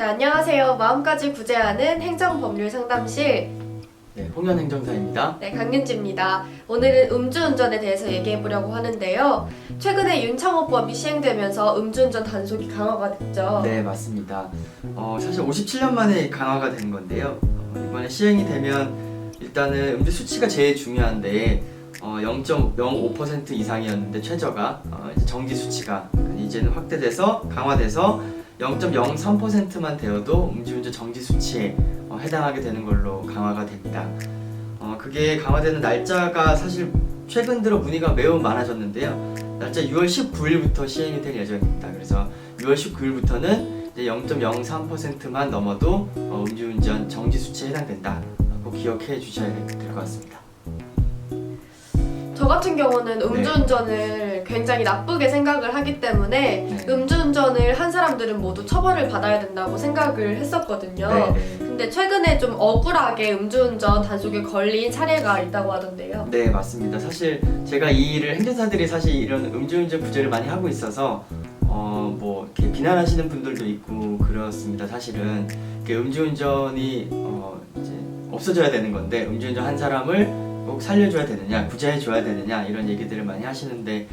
네, 안녕하세요. 마음까지 구제하는 행정법률 상담실 네, 홍현 행정사입니다. 네, 강윤지입니다. 오늘은 음주운전에 대해서 얘기해 보려고 하는데요. 최근에 윤창호법이 시행되면서 음주운전 단속이 강화가 됐죠. 네, 맞습니다. 어, 사실 57년 만에 강화가 된 건데요. 어, 이번에 시행이 되면 일단은 음주 수치가 제일 중요한데 어, 0.05% 이상이었는데 최저가 어, 이제 정지 수치가 이제는 확대돼서 강화돼서 0.03%만 되어도 음주운전 정지 수치에 어, 해당하게 되는 걸로 강화가 됩니다. 어, 그게 강화되는 날짜가 사실 최근 들어 문의가 매우 많아졌는데요. 날짜 6월 19일부터 시행이 될 예정입니다. 그래서 6월 19일부터는 이제 0.03%만 넘어도 어, 음주운전 정지 수치에 해당된다. 꼭 기억해 주셔야 될 것 같습니다. 저 같은 네. 경우는 음주운전을 굉장히 나쁘게 생각을 하기 때문에 네. 음주운전을 한 사람들은 모두 처벌을 받아야 된다고 생각을 했었거든요. 네, 네. 근데 최근에 좀 억울하게 음주운전 단속에 걸린 사례가 있다고 하던데요. 네, 맞습니다. 사실 제가 이 일을 행정사들이 사실 이런 음주운전 구제를 많이 하고 있어서 어, 뭐 이렇게 비난하시는 분들도 있고 그렇습니다. 사실은 이렇게 음주운전이 어, 이제 없어져야 되는 건데 음주운전 한 사람을 꼭 살려줘야 되느냐, 구제해줘야 되느냐 이런 얘기들을 많이 하시는데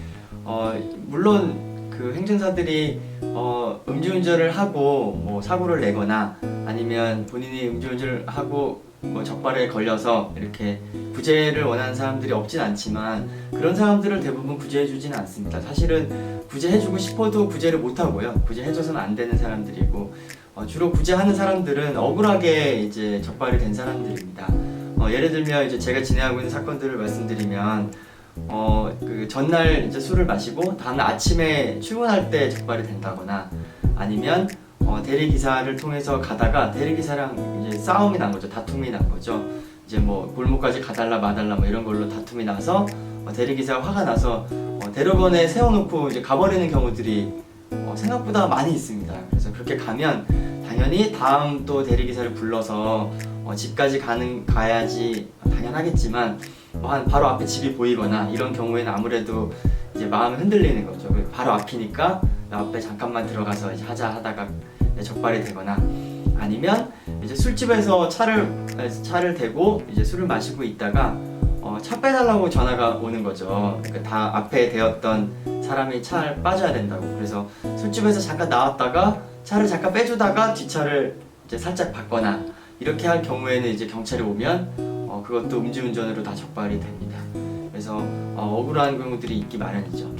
어, 물론 그 행정사들이 어, 음주운전을 하고 뭐 사고를 내거나 아니면 본인이 음주운전을 하고 뭐 적발에 걸려서 이렇게 구제를 원하는 사람들이 없진 않지만 그런 사람들을 대부분 구제해주진 않습니다. 사실은 구제해주고 싶어도 구제를 못하고요. 구제해줘서는 안 되는 사람들이고 어, 주로 구제하는 사람들은 억울하게 이제 적발이 된 사람들입니다. 어, 예를 들면 이제 제가 진행하고 있는 사건들을 말씀드리면 어, 그 전날 이제 술을 마시고 다음 날 아침에 출근할 때 적발이 된다거나 아니면 어, 대리 기사를 통해서 가다가 대리 기사랑 이제 싸움이 난 거죠. 다툼이 난 거죠. 이제 뭐 골목까지 가달라 마달라 뭐 이런 걸로 다툼이 나서 어, 대리 기사가 화가 나서 어, 대로변에 세워놓고 이제 가버리는 경우들이 어, 생각보다 많이 있습니다. 그래서 그렇게 가면 당연히 다음 또 대리 기사를 불러서 어, 집까지 가는 가야지 당연하겠지만 어, 한 바로 앞에 집이 보이거나 이런 경우에는 아무래도 이제 마음이 흔들리는 거죠. 그 바로 앞이니까 앞에 잠깐만 들어가서 이제 하자 하다가 적발이 되거나 아니면 이제 술집에서 차를 차를 대고 이제 술을 마시고 있다가 어, 차 빼달라고 전화가 오는 거죠. 그러니까 다 앞에 대었던 사람이 차를 빠져야 된다고. 그래서 술집에서 잠깐 나왔다가 차를 잠깐 빼주다가 뒷차를 이제 살짝 받거나 이렇게 할 경우에는 이제 경찰이 오면 어, 그것도 음주운전으로 다 적발이 됩니다. 그래서 어, 억울한 경우들이 있기 마련이죠.